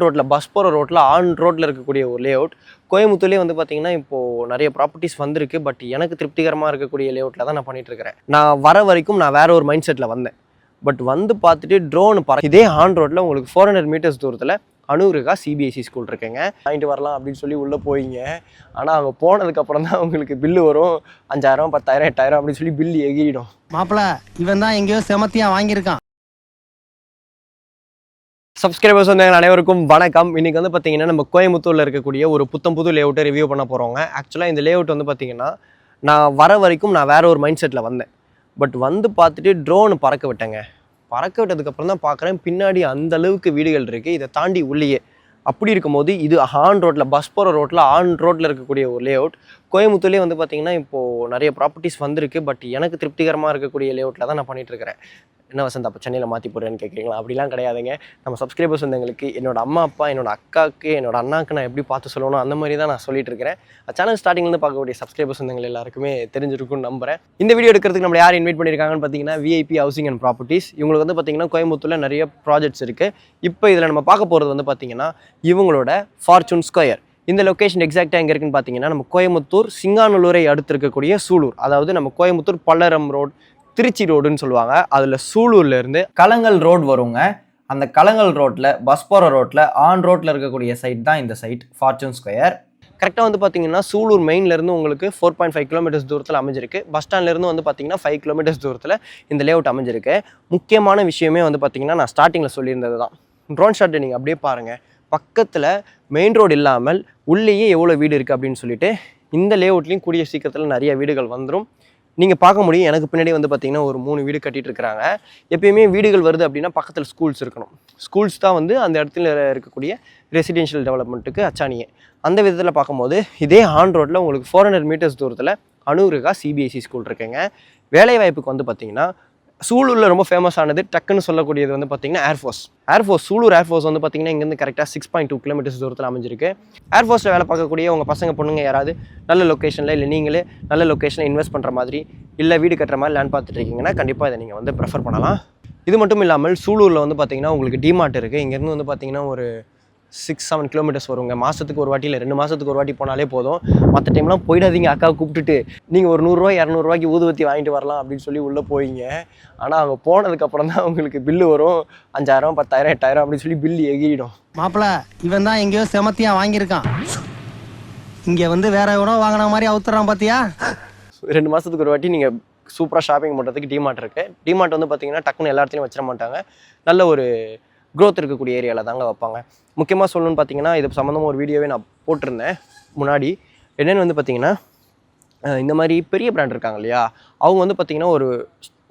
ரோட்டில் பஸ் போகிற ரோட்டில் ஆன் ரோட்டில் இருக்கக்கூடிய ஒரு லே அவுட் கோயம்புத்தூர்லேயே வந்து பார்த்தீங்கன்னா இப்போது நிறைய ப்ராப்பர்ட்டிஸ் வந்திருக்கு. பட் எனக்கு திருப்திகரமாக இருக்கக்கூடிய லே அவுட்டில் தான் நான் பண்ணிட்டுருக்கறேன். நான் வர வரைக்கும் நான் வேறு ஒரு மைண்ட் செட்டில் வந்தேன். பட் வந்து பார்த்துட்டு ட்ரோன் பற இதே ஆன் ரோட்டில் உங்களுக்கு ஃபோர் ஹண்ட்ரட் மீட்டர்ஸ் தூரத்தில் அனுருகா சிபிஎஸ்சி ஸ்கூல் இருக்குங்க. வாங்கிட்டு வரலாம் அப்படின்னு சொல்லி உள்ளே போயிங்க. ஆனால் அங்கே போனதுக்கப்புறம் தான் உங்களுக்கு பில்லு வரும். அஞ்சாயிரம் பத்தாயிரம் எட்டாயிரம் அப்படின்னு சொல்லி பில்லு எகிரிடும் மாப்பிள்ள இவன் தான் எங்கேயோ செமத்தியா வாங்கியிருக்கான். சப்ஸ்கிரைபர்ஸ் வந்து அனைவருக்கும் வணக்கம். இன்றைக்கி வந்து பார்த்தீங்கன்னா நம்ம கோயம்புத்தூரில் இருக்கக்கூடிய ஒரு புத்தம் புது லேஅவுட்டை ரிவ்யூ பண்ண போகிறோங்க ஆக்சுவலாக இந்த லேஅவுட் வந்து பார்த்திங்கன்னா நான் வர வரைக்கும் நான் வேறு ஒரு மைண்ட் செட்டில் வந்தேன். பட் வந்து பார்த்துட்டு ட்ரோன் பறக்க விட்டேங்க. பறக்க விட்டதுக்கப்புறம் தான் பார்க்குறேன் பின்னாடி அந்த அளவுக்கு வீடுகள் இருக்குது இதை தாண்டி உள்ளேயே. அப்படி இருக்கும்போது இது ஆன் ரோட்டில் பஸ் போகிற ரோட்டில் ஆன் ரோட்டில் இருக்கக்கூடிய ஒரு லேஅவுட் கோயம்புத்தூர்லேயே வந்து பார்த்திங்கன்னா இப்போது நிறைய ப்ராப்பர்ட்டிஸ் வந்திருக்கு. பட் எனக்கு திருப்திகரமாக இருக்கக்கூடிய லேஅவுட்டில் தான் நான் பண்ணிகிட்ருக்கிறேன் என்ன வசந்த் அப்போ சென்னையில் மாற்றி போடுறேன்னு கேட்குறீங்களா அப்படிலாம் கிடையாதுங்க. நம்ம சப்ஸ்கிரைபர்ஸ் வந்தவங்களுக்கு என்னோட அம்மா அப்பா என்னோட அக்காவுக்கு என்னோட அண்ணாக்கு நான் எப்படி பார்த்து சொல்லணும்? அந்த மாதிரி தான் நான் சொல்லிட்டு இருக்கிறேன். சேனல் ஸ்டார்டிங்லேருந்து பார்க்கக்கூடிய சப்ஸ்கிரைபர்ஸ் வந்து எல்லாருக்குமே தெரிஞ்சிருக்கும்னு நம்புறேன். இந்த வீடியோ எடுக்கிறதுக்கு நம்ம யார் இன்வைட் பண்ணியிருக்காங்கன்னு பார்த்தீங்கன்னா விஐபி ஹவுசிங் அண்ட் ப்ராப்பர்ட்டிஸ் இவங்களுக்கு வந்து பார்த்தீங்கன்னா கோயம்புத்தூரில் நிறைய ப்ராஜெக்ட்ஸ் இருக்குது இப்போ இதில் நம்ம பார்க்க போகிறது வந்து பார்த்தீங்கன்னா இவங்களோட ஃபார்ச்சூன் ஸ்கொயர் இந்த லொக்கேஷன் எக்ஸாக்டாக எங்கே இருக்குன்னு பார்த்தீங்கன்னா நம்ம கோயம்புத்தூர் சிங்காநல்லூரை அடுத்து இருக்கக்கூடிய சூலூர். அதாவது நம்ம கோயம்புத்தூர் பல்லரம் ரோட் திருச்சி ரோடுன்னு சொல்லுவாங்க. அதில் சூலூர்ல இருந்து கலங்கல் ரோடு வருங்க. அந்த கலங்கல் ரோட்டில் பஸ் போகிற ரோட்டில் ஆன் ரோட்டில் இருக்கக்கூடிய சைட் தான் இந்த சைட் ஃபார்ச்சூன் ஸ்கொயர் கரெக்டாக வந்து பார்த்தீங்கன்னா சூலூர் மெயின்லேருந்து உங்களுக்கு ஃபோர் பாயிண்ட் ஃபைவ் கிலோமீட்டர்ஸ் தூரத்தில் அமைஞ்சிருக்கு. பஸ் ஸ்டாண்ட்லேருந்து வந்து பார்த்தீங்கன்னா ஃபைவ் கிலோமீட்டர்ஸ் தூரத்தில் இந்த லேஅவுட் அமைஞ்சிருக்கு. முக்கியமான விஷயமே வந்து பார்த்தீங்கன்னா நான் ஸ்டார்டிங்கில் சொல்லியிருந்தது தான். ட்ரோன் ஷாட்டை நீங்கள் அப்படியே பாருங்கள் பக்கத்தில் மெயின் ரோடு இல்லாமல் உள்ளேயே எவ்வளோ வீடு இருக்குது அப்படின்னு சொல்லிட்டு இந்த லேஅவுட்லேயும் கூடிய சீக்கிரத்தில் நிறைய வீடுகள் வந்துடும் நீங்கள் பார்க்க முடியும். எனக்கு பின்னாடி வந்து பார்த்தீங்கன்னா ஒரு மூணு வீடு கட்டிகிட்டு இருக்கிறாங்க. எப்பயுமே வீடுகள் வருது அப்படின்னா பக்கத்தில் ஸ்கூல்ஸ் இருக்கணும். ஸ்கூல்ஸ் தான் வந்து அந்த இடத்துல இருக்கக்கூடிய ரெசிடென்ஷியல் டெவலப்மெண்ட்டுக்கு அச்சாணியே. அந்த விதத்தில் பார்க்கும்போது இதே ஆன் ரோட்டில் உங்களுக்கு ஃபோர் ஹண்ட்ரட் மீட்டர்ஸ் தூரத்தில் அனுருகா சிபிஎஸ்சி ஸ்கூல் இருக்குங்க. வேலைவாய்ப்புக்கு வந்து பார்த்தீங்கன்னா சூலூரில் ரொம்ப ஃபேமஸ் ஆனது டக்குன்னு சொல்லக்கூடியது வந்து பார்த்தீங்கன்னா ஏர்ஃபோர்ஸ் ஏர்ஃபோர்ஸ் சூலூர் ஏர்ஃபோர்ஸ் வந்து பார்த்தீங்கன்னா இங்கேருந்து கரெக்டாக சிக்ஸ் பாயிண்ட் டூ கிலோமீட்டர்ஸ் தூரத்தில் அமைஞ்சிருக்கு. ஏர்ஃபோர்ஸில் வேலை பார்க்கக்கூடிய உங்கள் பசங்க பொண்ணுங்க யாராவது நல்ல லொக்கேஷனில் இல்லை நீங்களே நல்ல லொக்கேஷனில் இன்வெஸ்ட் பண்ணுற மாதிரி இல்லை வீடு கட்டுற மாதிரி லேண்ட் பார்த்துட்டு இருக்கீங்கன்னா கண்டிப்பாக இதை நீங்கள் வந்து ப்ரெஃபர் பண்ணலாம். இது மட்டும் இல்லாமல் சூலூரில் வந்து பார்த்தீங்கன்னா உங்களுக்கு டிமார்ட் இருக்குது இங்கேருந்து வந்து பார்த்தீங்கன்னா ஒரு சிக்ஸ் செவன் கிலோமீட்டர்ஸ் வருங்க மாதத்துக்கு ஒரு வாட்டி இல்லை ரெண்டு மாதத்துக்கு ஒரு வாட்டி போனாலே போதும். மற்ற டைம்லாம் போயிடாதீங்க அக்கா கூப்பிட்டுட்டு. நீங்கள் ஒரு நூறுரூவா இரநூறுவாய்க்கு ஊதுவத்தி வாங்கிட்டு வரலாம் அப்படின்னு சொல்லி உள்ளே போயிங்க ஆனால் அங்கே போனதுக்கப்புறம் தான் உங்களுக்கு பில்லு வரும். அஞ்சாயிரம் பத்தாயிரம் எட்டாயிரம் அப்படின்னு சொல்லி பில்லு எகிரிடும் மாப்பிள இவன் தான் எங்கேயோ செமத்தியா வாங்கியிருக்கான். இங்க வந்து வேற எவனோ வாங்கின மாதிரி அவுத்துறான் பாத்தியா? ரெண்டு மாதத்துக்கு ஒரு வாட்டி நீங்கள் சூப்பராக ஷாப்பிங் பண்ணுறதுக்கு டிமார்ட் இருக்குது டிமார்ட் வந்து பார்த்தீங்கன்னா டக்குன்னு எல்லா இடத்துலையும் வச்சிட மாட்டாங்க. நல்ல ஒரு க்ரோத் இருக்கக்கூடிய ஏரியாவில் தாங்க வைப்பாங்க. முக்கியமாக சொல்லணும்னு பார்த்தீங்கன்னா இது சம்மந்தமாக ஒரு வீடியோவே நான் போட்டிருந்தேன் முன்னாடி. என்னென்னு வந்து பார்த்தீங்கன்னா இந்த மாதிரி பெரிய பிராண்ட் இருக்காங்க இல்லையா? அவங்க வந்து பார்த்தீங்கன்னா ஒரு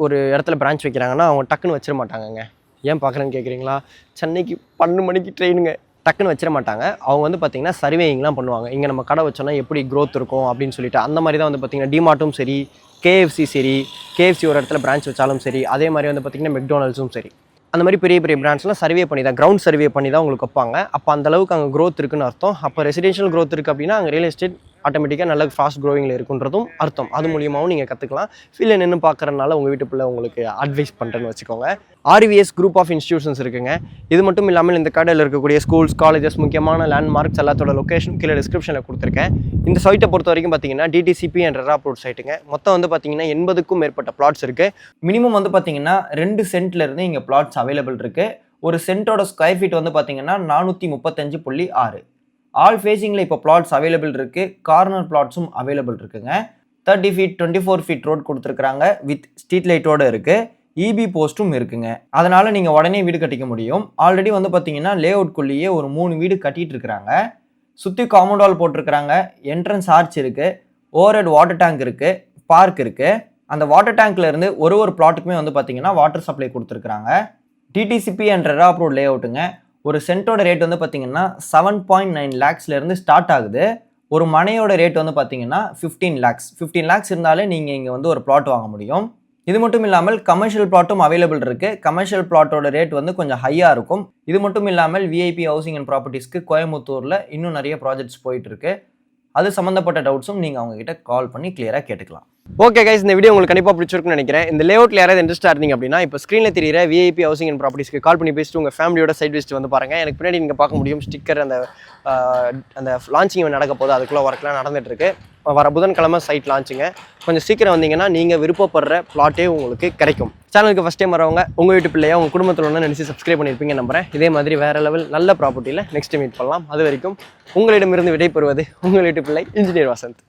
ஒரு இடத்துல பிரான்ச் வைக்கிறாங்கன்னா அவங்க டக்குன்னு வச்சிட மாட்டாங்கங்க. ஏன் பார்க்குறேன்னு கேட்குறீங்களா சென்னைக்கு பன்னெண்டு மணிக்கு ட்ரெயினுங்க டக்குன்னு வச்சிட மாட்டாங்க. அவங்க வந்து பார்த்திங்கன்னா சர்வேயிங்லாம் பண்ணுவாங்க. இங்கே நம்ம கடை வச்சோன்னா எப்படி க்ரோத் இருக்கும் அப்படின்னு சொல்லிட்டு அந்த மாதிரி தான் வந்து பார்த்தீங்கன்னா டிமார்ட்டும் சரி கேஎஃப்சி சரி கேஎஃப்சி ஒரு இடத்துல பிரான்ச் வச்சாலும் சரி அதே மாதிரி வந்து பார்த்திங்கன்னா மெக்டோனல்ஸும் சரி. அந்த மாதிரி பெரிய பெரிய பிராண்ட்ஸ்லாம் சர்வே பண்ணி தான் கிரவுண்ட் சர்வே பண்ணி தான் உங்களுக்கு வைப்பாங்க. அப்போ அந்த அளவுக்கு அங்கே க்ரோத் இருக்குன்னு அர்த்தம். அப்போ ரெசிடென்ஷியல் க்ரோத் இருக்குது அப்படின்னா அங்கே ரியல் எஸ்டேட் ஆட்டோமேட்டிக்காக நல்ல ஃபாஸ்ட் க்ரோவிங்கில் இருக்குன்றதும் அர்த்தம். அது மூலியமாகவும் நீங்கள் கற்றுக்கலாம் ஃபீல்டில் நின்று பார்க்குறதுனால உங்கள் வீட்டு பிள்ளை உங்களுக்கு அட்வைஸ் பண்ணுறேன்னு வச்சுக்கோங்க. ஆர்விஎஸ் குரூப் ஆஃப் இன்ஸ்டியூஷன்ஸ் இருக்குங்க. இது மட்டும் இல்லாமல் இந்த கடையில் இருக்கக்கூடிய ஸ்கூல்ஸ் காலேஜஸ் முக்கியமான லேண்ட்மார்க்ஸ் எல்லாத்தோட லொக்கேஷன் கீழே டிஸ்கிரிப்ஷனில் கொடுத்துருக்கேன். இந்த சைட்டை பொறுத்த வரைக்கும் பார்த்தீங்கன்னா டிடிசிபி என்ற ராப்ரோட் சைட்டுங்க மொத்தம் வந்து பார்த்தீங்கன்னா எண்பதுக்கும் மேற்பட்ட பிளாட்ஸ் இருக்குது மினிமம் வந்து பார்த்தீங்கன்னா ரெண்டு சென்ட்லேருந்து இங்கே பிளாட்ஸ் அவைலபிள் இருக்குது ஒரு சென்ட்டோட ஸ்கொயர் ஃபீட் வந்து பார்த்தீங்கன்னா நானூற்றி முப்பத்தஞ்சு புள்ளி ஆறு. ஆல் ஃபேஸிங்கில் இப்போ பிளாட்ஸ் அவைலபிள் இருக்குது கார்னர் பிளாட்ஸும் அவைலபிள் இருக்குங்க. Thirty feet twenty four feet road கொடுத்துருக்குறாங்க வித் ஸ்ட்ரீட் லைட்டோட இருக்குது இபி போஸ்ட்டும் இருக்குங்க. அதனால் நீங்கள் உடனே வீடு கட்டிக்க முடியும். ஆல்ரெடி வந்து பார்த்தீங்கன்னா லே அவுட்குள்ளேயே ஒரு மூணு வீடு கட்டிகிட்டு இருக்கிறாங்க. சுற்றி காம்பவுண்ட் வால் போட்டிருக்கிறாங்க. என்ட்ரன்ஸ் ஆர்ச் இருக்குது ஓவர்ஹெட் வாட்டர் டேங்க் இருக்குது பார்க் இருக்குது அந்த வாட்டர் டேங்க்லேருந்து ஒரு ஒரு பிளாட்டுக்குமே வந்து பார்த்தீங்கன்னா வாட்டர் சப்ளை கொடுத்துருக்குறாங்க. டிடிசிபி என்ற அப்ரூவ் லே அவுட்டுங்க ஒரு சென்ட்டோட ரேட் வந்து பார்த்தீங்கன்னா செவன் பாயிண்ட் நைன் லேக்ஸ்லேருந்து ஸ்டார்ட் ஆகுது. ஒரு மனையோட ரேட் வந்து பார்த்தீங்கன்னா ஃபிஃப்டீன் லேக்ஸ் ஃபிஃப்டீன் லேக்ஸ் இருந்தாலே நீங்கள் இங்கே வந்து ஒரு பிளாட் வாங்க முடியும். இது மட்டும் இல்லாமல் கமர்ஷியல் பிளாட்டும் அவைலபிள் இருக்குது கமர்ஷியல் பிளாட்டோட ரேட் வந்து கொஞ்சம் ஹையாக இருக்கும். இது மட்டும் இல்லாமல் விஐபி ஹவுசிங் அண்ட் ப்ராப்பர்ட்டிஸ்க்கு கோயம்புத்தூரில் இன்னும் நிறைய ப்ராஜெக்ட்ஸ் போயிட்டுருக்கு அது சம்மந்தப்பட்ட டவுட்ஸும் நீங்கள் அவங்ககிட்ட கால் பண்ணி கிளியராக கேட்டுக்கலாம். ஓகே கைஸ் இந்த வீடியோ உங்களுக்கு கண்டிப்பாக பிடிச்சிருக்குன்னு நினைக்கிறேன். இந்த லேஅவுட்ல யாராவது இன்ட்ரெஸ்ட்டாக இருந்தீங்க அப்படின்னா இப்போ ஸ்க்ரீனில் தெரியிற விஐபி ஹவுசிங் அண்ட் ப்ராப்பர்ட்டிஸ்க்கு கால் பண்ணி பேசிட்டு உங்கள் ஃபேமிலியோட சைட் விசிட் வந்து பாருங்க. எனக்கு பின்னாடி நீங்கள் பார்க்க முடியும் ஸ்டிக்கர் அந்த அந்த லான்ச்சிங் நடக்க போது அதுக்குள்ளே ஒர்க்லாம் நடந்துட்டு இருக்கு வர புதன்கிழமை சைட் லான்ச்சுங்க கொஞ்சம் சீக்கிரம் வந்தீங்கன்னா நீங்கள் விருப்பப்படுற பிளாட்டே உங்களுக்கு கிடைக்கும். சேனலுக்கு ஃபஸ்ட் டைம் வரவங்க உங்கள் வீட்டு பிள்ளையா உங்கள் குடும்பத்தில் ஒன்று நினச்சி சப்ஸ்கிரைப் பண்ணியிருப்பீங்க நம்புறேன். இதே மாதிரி வேறு லெவல் நல்ல ப்ராப்பர்ட்டியில் நெக்ஸ்ட் மீட் பண்ணலாம். அது வரைக்கும் உங்களிடமிருந்து விடைபெறுவது உங்கள் வீட்டு பிள்ளை இன்ஜினியர் வசந்த்.